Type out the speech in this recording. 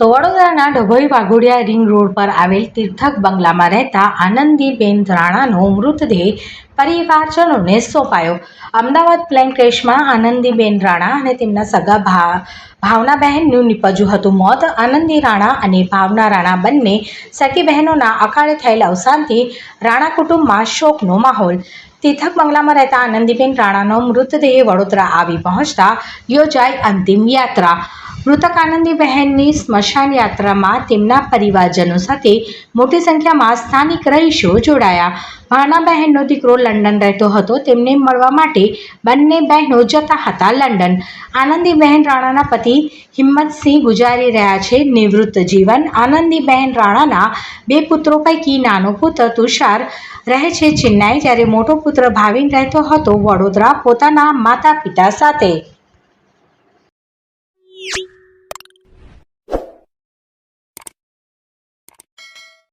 તો વડોદરાના Dabhoi Waghodia ring road પર આવેલ તીર્થક બંગલામાં રહેતા આનંદીબેન રાણાનો મૃતદેહ પરિવારજનોને સોંપાયો. અમદાવાદ પ્લેન ક્રેશમાં આનંદીબેન રાણા અને તેમના સગા ભા ભાવનાબહેનનું નીપજ્યું હતું મોત. આનંદી રાણા અને ભાવના રાણા બંને સખી બહેનોના અકાળે થયેલા અવસાનથી રાણા કુટુંબમાં શોકનો માહોલ. તીર્થક બંગલામાં રહેતા આનંદીબેન રાણાનો મૃતદેહ વડોદરા આવી પહોંચતા યોજાઈ અંતિમ યાત્રા. મૃતક આનંદી બહેનની સ્મશાન યાત્રામાં તેમના પરિવારજનો સાથે મોટી સંખ્યામાં સ્થાનિક રહીશો જોડાયા. ભાવના બહેનનો દીકરો લંડન રહેતો હતો. તેમને મળવા માટે બંને બહેનો જતા હતા લંડન. આનંદી બહેન રાણાના પતિ હિંમતસિંહ ગુજારી રહ્યા છે. નિવૃત્ત જીવન. આનંદી બહેન રાણાના બે પુત્રો પૈકી નાનો પુત્ર તુષાર રહે છે ચેન્નાઈ, જ્યારે મોટો પુત્ર ભાવિન રહેતો હતો. વડોદરા પોતાના માતા પિતા સાથે